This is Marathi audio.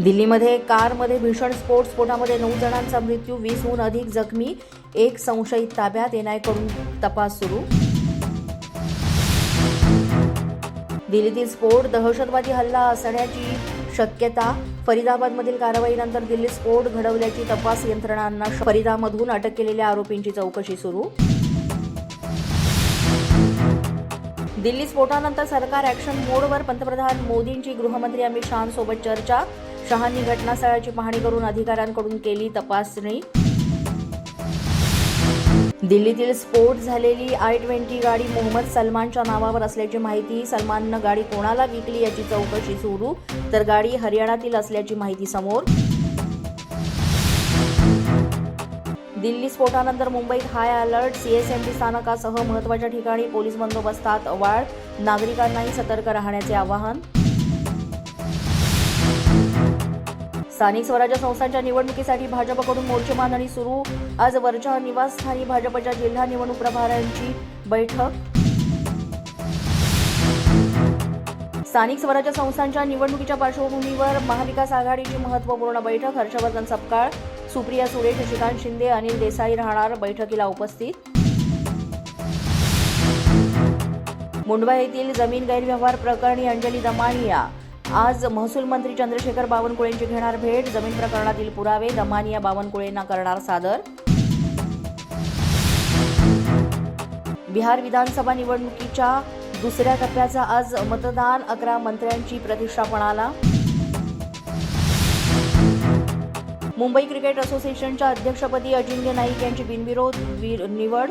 दिल्लीमध्ये कारमध्ये भीषण स्फोट स्फोटामध्ये नऊ जणांचा मृत्यू वीसहून अधिक जखमी एक संशयित ताब्यात एनआयकडून तपास सुरू. दिल्लीतील स्फोट दहशतवादी हल्ला असण्याची शक्यता फरीदाबादमधील कारवाईनंतर दिल्ली स्फोट घडवल्याची तपास यंत्रणांना फरिदामधून फरीदामधून अटक केलेल्या आरोपींची चौकशी सुरू. दिल्ली स्फोटानंतर सरकार ॲक्शन मोडवर पंतप्रधान मोदींची गृहमंत्री अमित शहांसोबत चर्चा. शहांनी घटनास्थळाची पाहणी करून अधिकाऱ्यांकडून केली तपासणी. दिल्लीतील स्फोट झालेली आय ट्वेंटी गाडी मोहम्मद सलमानच्या नावावर असल्याची माहिती. सलमाननं गाडी कोणाला विकली याची चौकशी सुरू तर गाडी हरियाणातील असल्याची माहिती समोर. दिल्ली स्फोटानंतर मुंबईत हाय अलर्ट सीएसएमटी स्थानकासह महत्त्वाच्या ठिकाणी पोलीस बंदोबस्तात वाढ नागरिकांनाही सतर्क राहण्याचे आवाहन. स्थानिक स्वराज्य संस्थांच्या निवडणुकीसाठी भाजपकडून मोर्चे बांधणी सुरू. आज वरच्या निवासस्थानी भाजपच्या जिल्हा निवडणूक प्रभाऱ्यांची बैठक. स्थानिक स्वराज्य संस्थांच्या निवडणुकीच्या पार्श्वभूमीवर महाविकास आघाडीची महत्त्वपूर्ण बैठक हर्षवर्धन सपकाळ सुप्रिया सुळे शशिकांत शिंदे अनिल देसाई राहणार बैठकीला उपस्थित. मुंबई येथील जमीन गैरव्यवहार प्रकरणी अंजली दमानिया आज महसूल मंत्री चंद्रशेखर बावनकुळेंची घेणार भेट. जमीन प्रकरणातील पुरावे दमानिया बावनकुळेंना करणार सादर. बिहार विधानसभा निवडणुकीच्या दुसऱ्या टप्प्याचा आज मतदान. अकरा मंत्र्यांची प्रतिष्ठापणाला. मुंबई क्रिकेट असोसिएशनच्या अध्यक्षपदी अजिंक्य नाईक यांची बिनविरोध निवड.